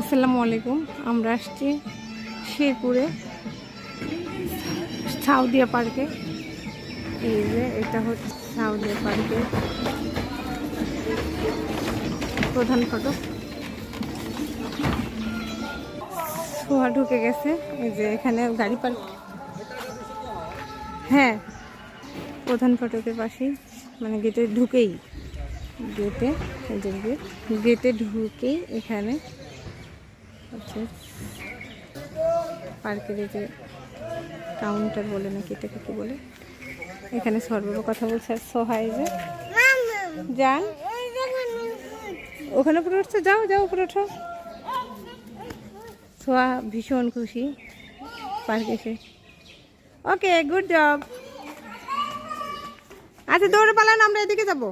আসসালামু আলাইকুম। আমরা আসছি শেরপুরে, সাউদিয়া পার্কে। এই যে, এটা হচ্ছে সাউদিয়া পার্কে। প্রধান ফটক। সোহা ঢুকে গেছে। এই যে, এখানে গাড়ি পার্ক। হ্যাঁ প্রধান ফটকের পাশেই। মানে গেটে ঢুকেই। গেটে গেটে ঢুকেই এখানে হচ্ছে। পার্কের যে কাউন্টার বলে নাকি এটাকে কি বলে? এখানে সর্বপ্রথম কথা বলছে আর সোহাই যে। যান ওখানে উপরে উঠছে? যাও যাও উপরে ওঠো। সোহা ভীষণ খুশি পার্কে এসে। ওকে গুড জব আচ্ছা দৌড়ে পালান, আমরা এদিকে যাব।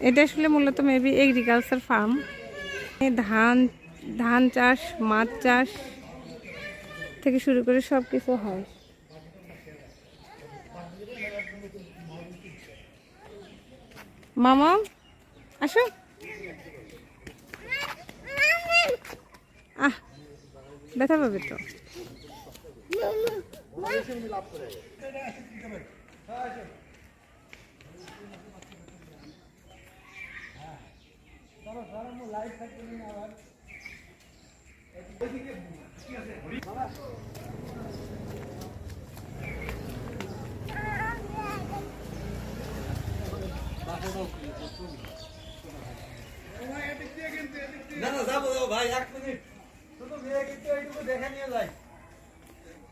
এটা আসলে মূলত মেবি এগ্রিকালচার ফার্ম ধান ধান চাষ, মাছ চাষ থেকে শুরু করে সব কিছু হয়। মামা, আসো। আহ, ব্যথা পাবে তো।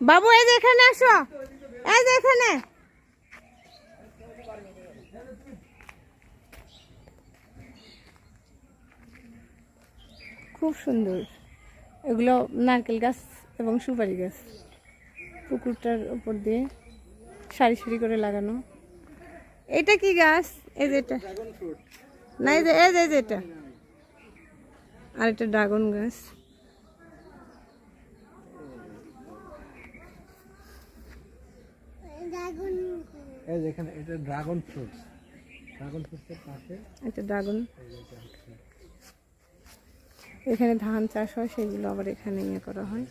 বাবু এই যে এখানে আসো। এই যে এখানে। খুব সুন্দর। এগুলো নারকেল গাছ এবং সুপারি গাছ। পুকুরটার উপর দিয়ে সারি সারি করে লাগানো। এটা কি গাছ? এই যে এটা। ড্রাগন ফ্রুট না এই যে এই যে এটা। আর এটা ড্রাগন গাছ। এই যেখানে এটা ড্রাগন ফ্রুট ড্রাগন ফ্রুটের পাশে এটা ড্রাগন। এখানে ধান চাষ হয় সেগুলো আবার এখানে ইয়ে করা হয়।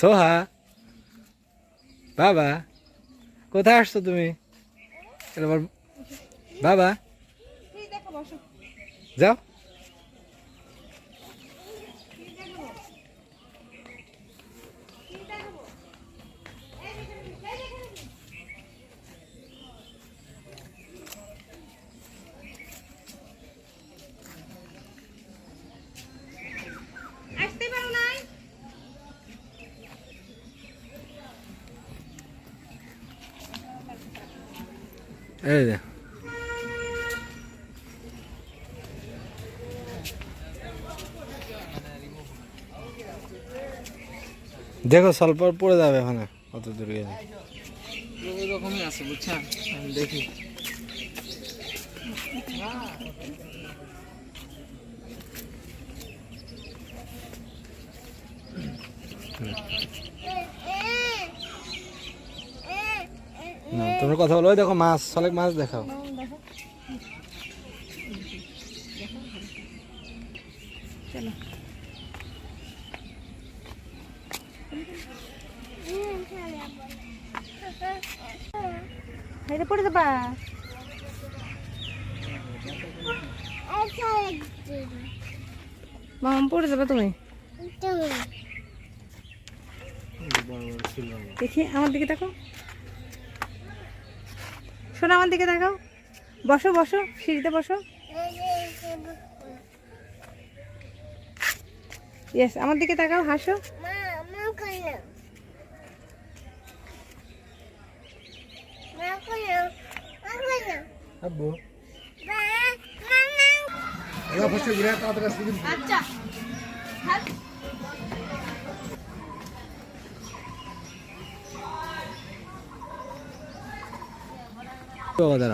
সোহা বাবা কোথায় আসছো তুমি? এবার বাবা যাও। এই যে। দেখো সালপার পড়ে যাবে ওখানে কত দূর গেলে। দেখি। না তোমরা কথা বলো দেখো মাছ অনেক মাছ দেখাও। চলো এটা পড়ে যাবা? মাম পড়ে যাবে তুমি। দেখি আমার দিকে তাকাও। শোনো আমার দিকে দেখাও বসো বসো সিঁড়িতে বসো। ইয়েস আমার দিকে তাকাও হাসো। আব্বু। আচ্ছা। Well, then.